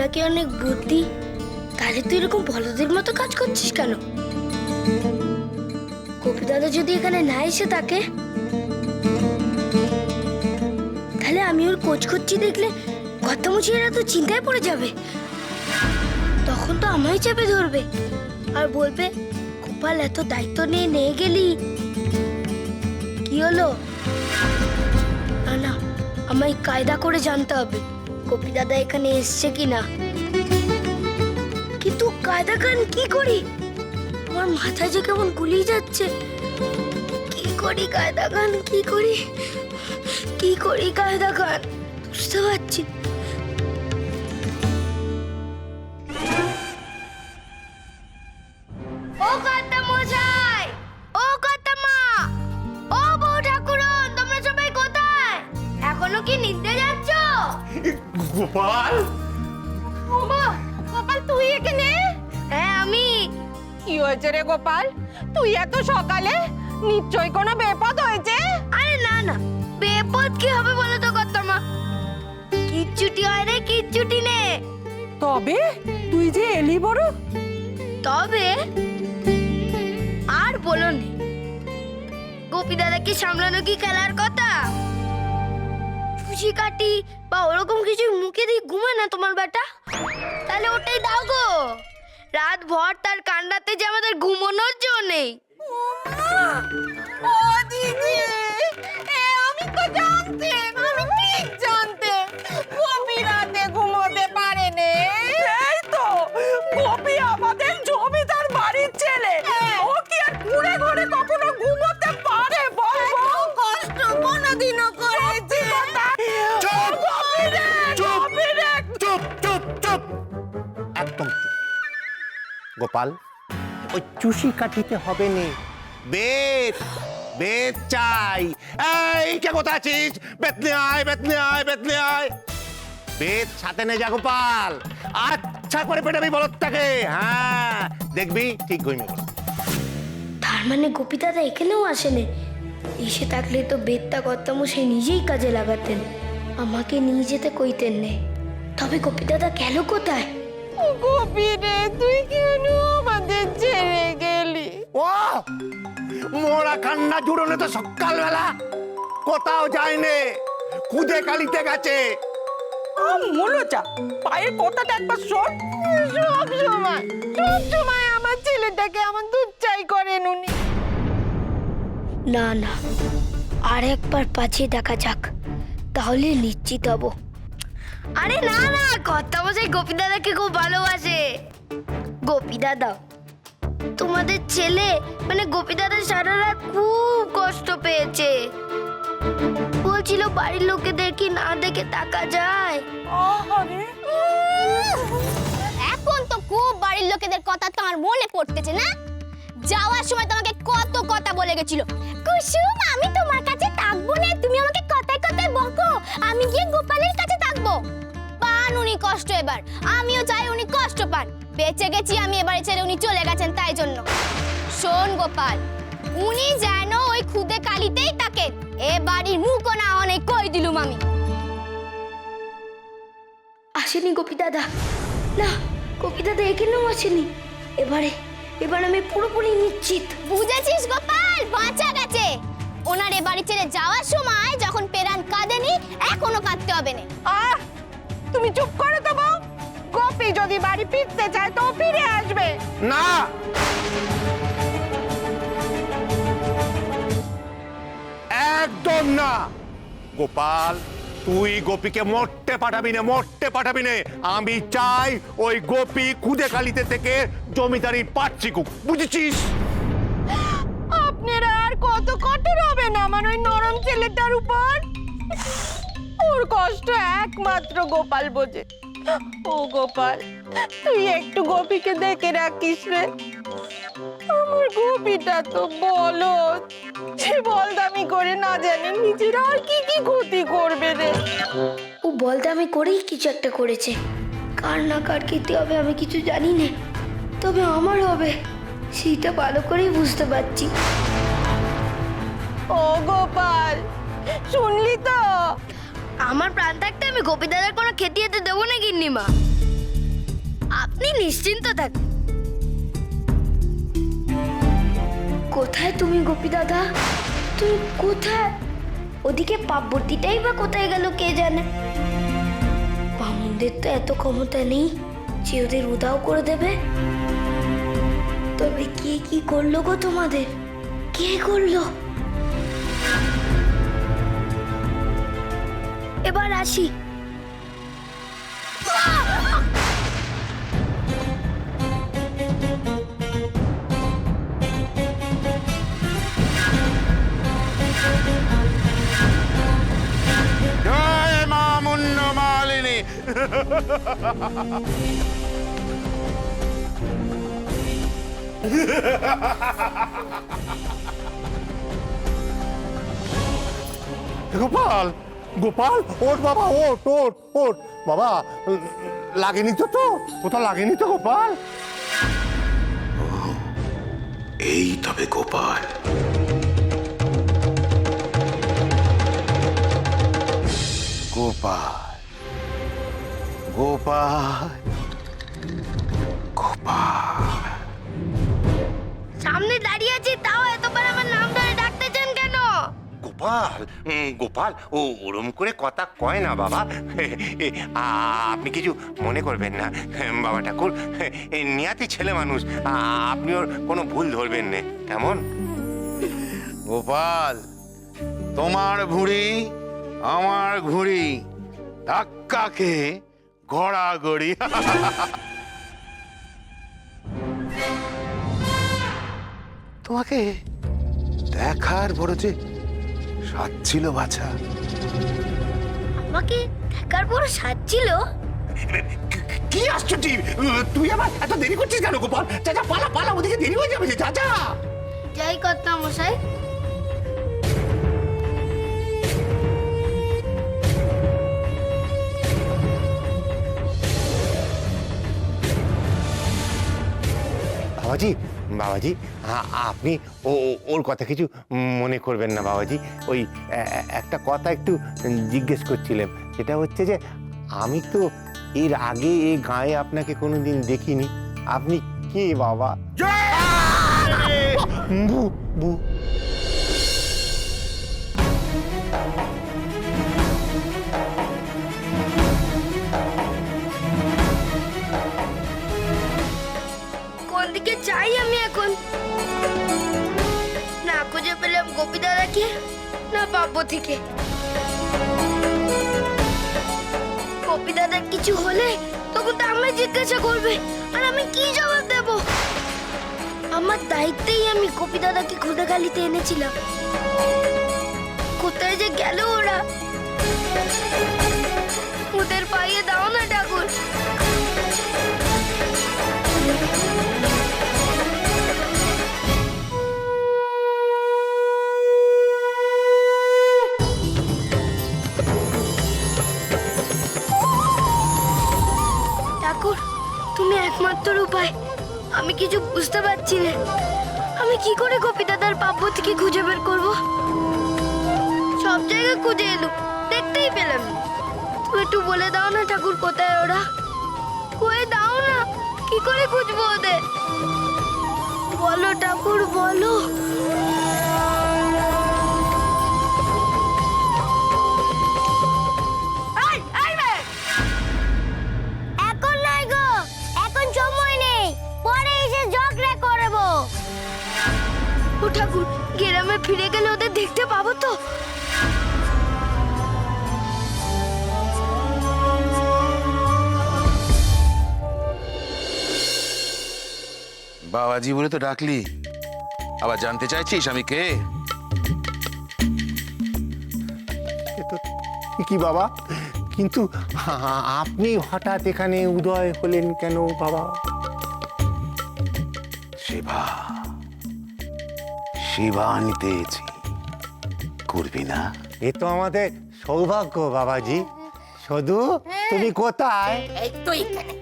নাকি অনেক বুদ্ধি, তাহলে তুই এরকম বলদের মতো কাজ করছিস কেন? কপি দাদা যদি এখানে না এসে থাকে, তাহলে আমি ওর কোচ করছি দেখলে কথা মুছিয়েরা তো চিন্তায় পড়ে যাবে। তখন তো আমায় চেপে ধরবে। আর বলবে, গোপাল, এত দায়িত্ব নিয়ে নিয়ে গেলি। কি হলো? না না, আমায় কায়দা করে জানতে হবে। কপি দাদা এখানে এসছে কিনা? কিন্তু কায়দা খান কি করি? আমার মাথায় যে কেমন গুলি যাচ্ছে। কি করি কায়দা খান কি করি? কি করি কায়দা খান বুঝতে পারছি। গোপাল? ওমা গোপাল তুই এখানে? হ্যাঁ আমি। কি হয়েছে রে গোপাল? তুই এত সকালে? নিশ্চয়ই কোনো বেপদ হয়েছে? আরে না না। বেপদ কি হবে বলো তো কর্তা মা কিচ্ছুটি হয় রে কিচ্ছুটি নে। তবে? তুই যে এলি বড়? তবে? আর বলো নে। গোপী দাদাকে সামলানো কি খেলার কথা? খুশি কাটি বা ওরকম কিছু মুখে দিয়ে ঘুমায় না তোমার বেটা? তাহলে ওটাই দাও গো। রাত ভর তার কান্নাতে যে আমাদের ঘুমানোর গোপাল। ওই চুষি কাটিতে হবে নে। বেত বেত চাই। এই কে কোথায় আছিস? বেত নিয়ে আয় বেত নিয়ে আয় বেত নিয়ে আয়। বেত সাথে নে যা গোপাল। আচ্ছা করে পেটাবি বলদটাকে। হ্যাঁ দেখবি ঠিক ঘুমিয়ে তার মানে গোপী দাদা এখানেও আসেনি? এসে থাকলে তো বেদটা করতাম সে নিজেই কাজে লাগাতেন। আমাকে নিয়ে যেতে কইতেন নে। তবে গোপী দাদা গেল কোথায়? গোপি রে তুই কেন আমাদের ছেড়ে গেলি? ও মোরা কান্না জুড়নে তো সকালবেলা। কোথাও যায়নি খুদে কালিতে গেছে। মূলচা পায়ের কথাটা একবার শোন। সব সময় সব সময় আমার ছেলেটাকে আমার দুধ চাই করেন উনি। না না আর একবার পাঠিয়ে দেখা যাক তাহলে নিশ্চিত হব। আরে না না কথা বসাই গোপী দাদাকে খুব ভালোবাসে। গোপী দাদা তোমাদের ছেলে মানে গোপী দাদা সারা রাত খুব কষ্ট পেয়েছে। বলছিল বাড়ির লোকেদের কি না দেখে টাকা যায়। এখন তো খুব বাড়ির লোকেদের কথা তোমার মনে পড়তেছে না? যাওয়ার সময় তোমাকে কত কথা বলে গেছিল। কুসুম আমি তোমার কাছে থাকব না তুমি আমাকে কথায় কথায় বকো। আমি গিয়ে গোপালের কাছে থাকব। উনি কষ্ট এবার। আমিও চাই উনি কষ্ট পান। বেঁচে গেছি আমি এবারে ছেড়ে উনি চলে গেছেন তাই জন্য। শোন গোপাল উনি যেন ওই খুদে কালিতেই থাকেন। এ বাড়ির মুখও না অনেক কই দিলুম আমি। আসেনি গোপী দাদা। না গোপী দাদা এখানেও আসেনি। এবারে এবার আমি পুরোপুরি নিশ্চিত। বুঝেছিস গোপাল? বাঁচা গেছে। ওনার এ বাড়ি ছেড়ে যাওয়ার সময় যখন পেরান কাঁদেনি এখনও কাঁদতে হবে না। আহ! তুমি চুপ করে তো বউ। গোপি যদি বাড়ি ফিরতে চায় তো ফিরে আসবে। না। একদম না। গোপাল তুই গোপীকে মরতে পাঠাবি না মরতে পাঠাবি না। আমি চাই ওই গোপী খুদে কালিতে থেকে জমিদারি শিখুক বুঝেছিস? আপনারা আর কত কঠোর হবে না আমার ওই নরম ছেলেটার উপর? কষ্ট একমাত্র গোপাল বোঝে। ও গোপাল তুই একটু গোপীকে দেখে রাখিস রে। আমার গোপীটা তো বলো সে বলদামি করে না জানি নিজের আর কি কি ক্ষতি করবে রে। ও বলতে আমি করেই কিছু একটা করেছে। কার না কার কীর্তি হবে আমি কিছু জানি না। তবে আমার হবে সেটা ভালো করেই বুঝতে পারছি। ও গোপাল শুনলি তো? আমার প্রাণ থাকতে আমি গোপী দাদার কোনো খেতে যেতে দেবো না, গিন্নিমা। আপনি নিশ্চিন্ত থাকুন। কোথায় তুমি গোপী দাদা তুমি কোথায়? ওদিকে পাপবর্তিটাই বা কোথায় গেল, কে জানে? বামুনদের তো এত ক্ষমতা নেই যে ওদের উদাও করে দেবে। তবে কে কি করল গো তোমাদের? কে করল? এবার আসি জয় মা মুন্ড মালিনী গোপাল গোপাল ওট বাবা ওট ওট ওট বাবা লাগেনি তো তো? কোথাও লাগেনি তো গোপাল? এই তবে গোপাল। গোপাল গোপাল গোপাল। সামনে দাঁড়িয়ে আছি তাও এতবার আমার নাম ধরে ডাকতেছেন কেন গোপাল গোপাল ও ওরম করে কথা কয় না বাবা। আপনি কিছু মনে করবেন না বাবা ঠাকুর। এ, নিয়াতি ছেলে মানুষ আপনি ওর কোনো ভুল ধরবেন না কেমন? গোপাল তোমার ভুঁড়ি আমার ঘুড়ি ধাক্কাকে গড়াগড়ি। তোমাকে দেখার বড় যে ছিল বাছা। আমাকে দেখার পর সাজছিল কি আশ্চর্য! তুই আবার এত দেরি করছিস কেন গোপাল? চাচা পালা পালা ওদিকে দেরি হয়ে যাবে চাচা যাই কর্তা মশাই বাবাজি বাবাজি আপনি ও ওর কথা কিছু মনে করবেন না বাবাজি। ওই একটা কথা একটু জিজ্ঞেস করছিলেন সেটা হচ্ছে যে আমি তো এর আগে এ গায়ে আপনাকে কোনো দিন দেখিনি। আপনি কে বাবা? বু বু খুঁজে গোপী দাদাকে না পাবো থেকে গোপী দাদার কিছু হলে তখন তো আমায় জিজ্ঞাসা করবে, আর আমি কি জবাব দেব? আমার দায়িত্বেই আমি গোপী দাদাকে খুদেখালিতে এনেছিলাম। কোথায় যে গেল ওরা? ওদের পাইয়ে দাও না বুঝতে পারছি না আমি কি করে গোপী দাদার পাব্য থেকে খুঁজে বের করব? সব জায়গায় খুঁজে এলো দেখতেই পেলাম তুমি একটু বলে দাও না ঠাকুর কোথায় ওরা। কয়ে দাও না, কি করে খুঁজবো ওদের? বলো ঠাকুর, বলো। ও ঠাকুর গ্রামে ফিরে গেলে ওদের দেখতে পাবো তো। বাবাজি বলে তো ডাকলি। আবার জানতে চাইছিস আমি কে? তো কি বাবা? কিন্তু আ- আপনি হঠাৎ এখানে উদয় হলেন কেন বাবা? সেবা। সেবা এসেছি। করবি না? এ তো আমাদের সৌভাগ্য বাবাজি। শুধু তুমি কোথায়?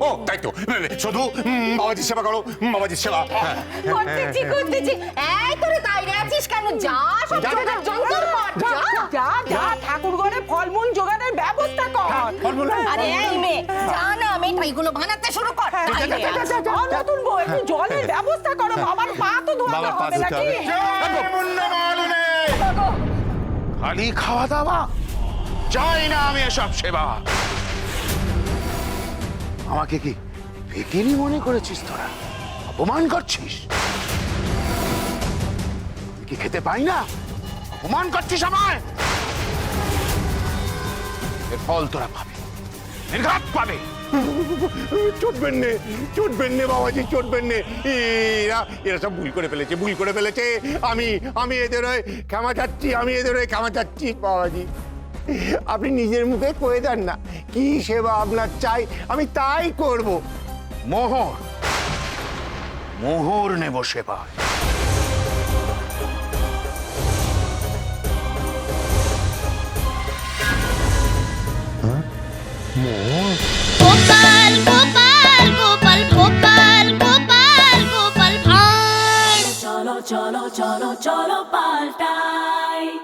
ও তাই তো। শুধু বাবাজির সেবা করো বাবাজির সেবা। হ্যাঁ। করতেছি করতেছি। এই তোরে তাইরে আছিস কেন? যা সব যা, যা, জোগাড় যন্তর যা, যা যা। যা ঠাকুর ঘরে ফলমূল কর ফর্মুলা। আরে এই মেয়ে যা না মিঠাইগুলো বানাতে শুরু কর। যা, যা, যা, যা, যা, যা। আর নতুন বউ একটু জলের ব্যবস্থা করো বাবার পা তো ধোয়াতে হবে নাকি? খালি খাওয়া দাওয়া। চাই না আমি এসব সেবা। আমাকে কি ভিকিরি মনে করেছিস তোরা? অপমান করছিস? কি খেতে পাই না? অপমান করছিস আমায়? এর ফল তোরা পাবে। নির্ঘাত পাবে। চটবেন নে চটবেন নে বাবাজি চটবেন নে। এরা এরা সব ভুল করে ফেলেছে ভুল করে ফেলেছে। আমি আমি এদের হয়ে ক্ষমা চাচ্ছি আমি এদের হয়ে ক্ষমা চাচ্ছি বাবাজি। আপনি নিজের মুখে কয়ে দেন না। কি সেবা আপনার চাই আমি তাই করব। মোহর মোহর নেব সেবায় Gopal Gopal Gopal Gopal Gopal Gopal Bhar cholo, cholo, cholo, cholo, paltai.